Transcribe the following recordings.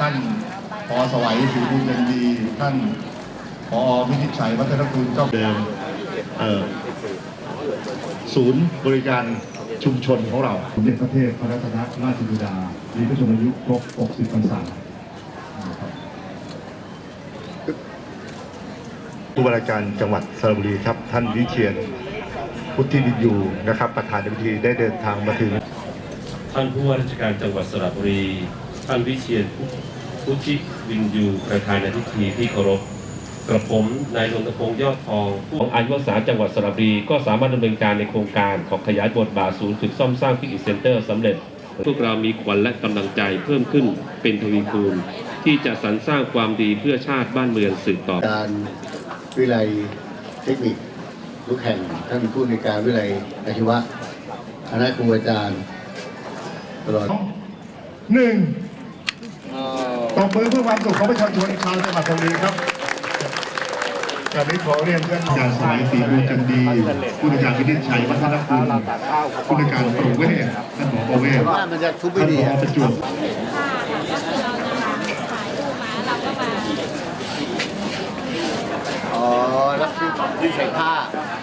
ท่านพอสวัยศรีบุญยังดี ท่านพอวินิจฉัยวัฒนคุณเจ้าเดิมเอ่อศูนย์บริการชุมชนของเราสมเด็จพระเทพพระรัตนราชบิดามีพระชนมายุครบ 60 พรรษานะครับผู้ว่าราชการจังหวัดสระบุรีครับ ท่านวิเชียนพุทธิวินยูนะครับ ประธานในพิธีได้เดินทางมาถึง ท่านผู้ว่าราชการจังหวัดสระบุรี ท่านวิเชียนพุทธิวินยูประธานในพิธีที่เคารพกระผมนายรณพงษ์ยอดทองผู้ของอายุวสาจังหวัดสระบุรีก็สามารถดำเนินการในโครงการของขยายบทบาทศูนย์ฝึกซ่อมสร้างพิกิเซ็นเตอร์สำเร็จ พวกเรามีขวัญและกำลังใจเพิ่มขึ้นเป็นทวีคูณที่จะสรรสร้างความดีเพื่อชาติบ้านเมืองสืบต่อ การวิไลยเทคนิคลูกแข่งท่านผู้ในวยการวิไลยอาชีวะคณะครูอาจารย์ตลอดหนึ่ง ตบมือเพื่อความสุขของประชาชนชาวจังหวัดตรงนี้ครับจากนี้ขอเรียนท่านอาจารย์สายศรีบุญจันดีผู้อาจารย์วินิจฉัยวัฒนคุณผู้อาจารย์ปรงเวศท่านหมอปรเวศว่ามันจะทุบไม่ท่านหมอประจวบ อ๋อแล้วที่ ที่ใส่ผ้า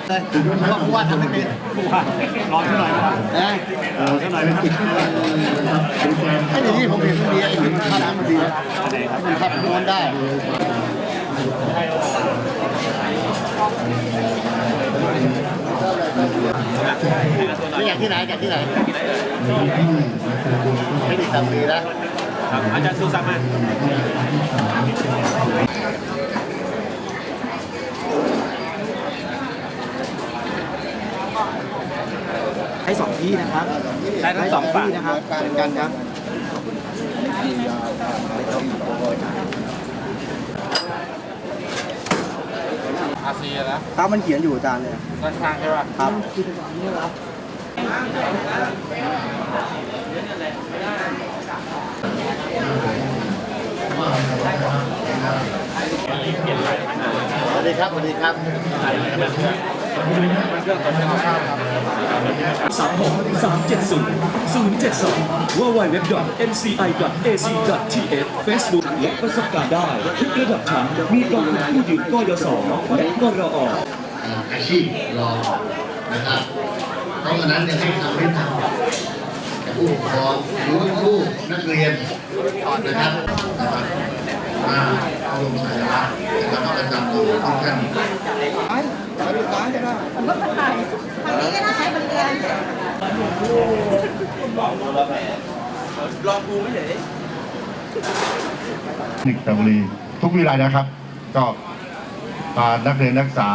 เลยว่าผู้ว่าทำไม่เป็นร้อนเท่าไหร่นะเออเท่าไหร่ไอ้เดี๋ยวนี้ผมเห็นมันดีไอ้เห็นผ้าน้ำมันดีนะมันพับม้วนได้นี่อยากที่ไหนอยากที่ไหนไม่ได้ทำดีนะอาจารย์ซูซักมาให้ส ที่นะครับได้ทั้งสองฝั่งที่นะครับเป็นกันครับอาซีนะครับมันเขียนอยู่อาจารย์เลยด้านข้างใช่ป่ะครับสวัสดีครับสวัสดีครับ สามหกสามเจ็ดศูนย์ศูนย์เจ็ดสองว่า w w w n c i a c t h Facebook และประสบการณ์ได้ทุกระดับชั้นมีกองทุนผู้ยืนกยศและกรออาอาชีพรอนะครับ เพราะฉะนั้นเนี่ยให้คำแนะนำกับผู้ปกครองหรือลูกนักเรียนนะครับมาเอาลงสัญลักษณ์แล้วก็ประจำตัวทุกท่าน รถมันไหลทางนี้ก็ได้ใช้บริการนิกตะบุรีทุกวิไลนะครับ ก็นักเรียนนักศึกษา